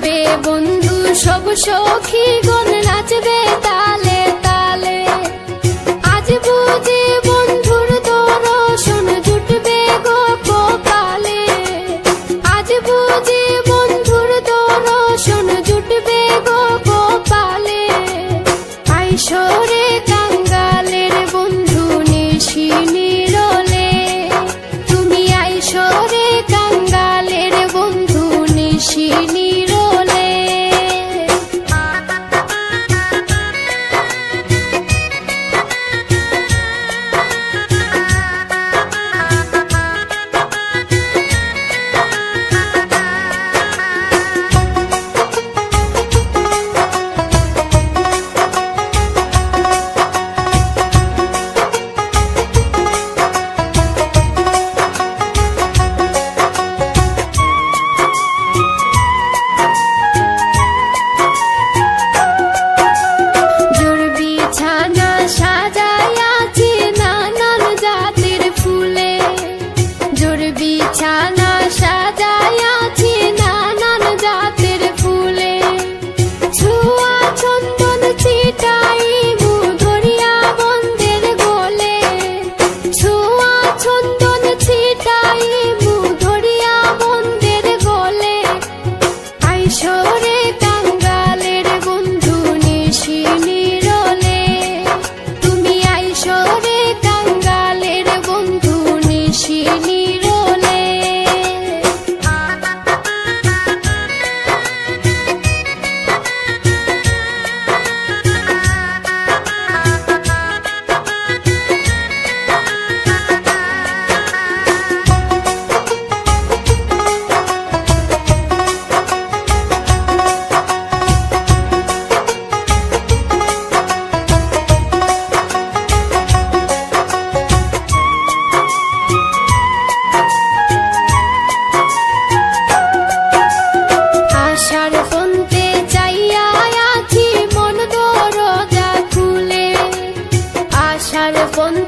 নাচবে বন্ধু সব সখী গণ নাচবে তালে।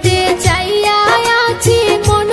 হতে চাইয়া আছি মন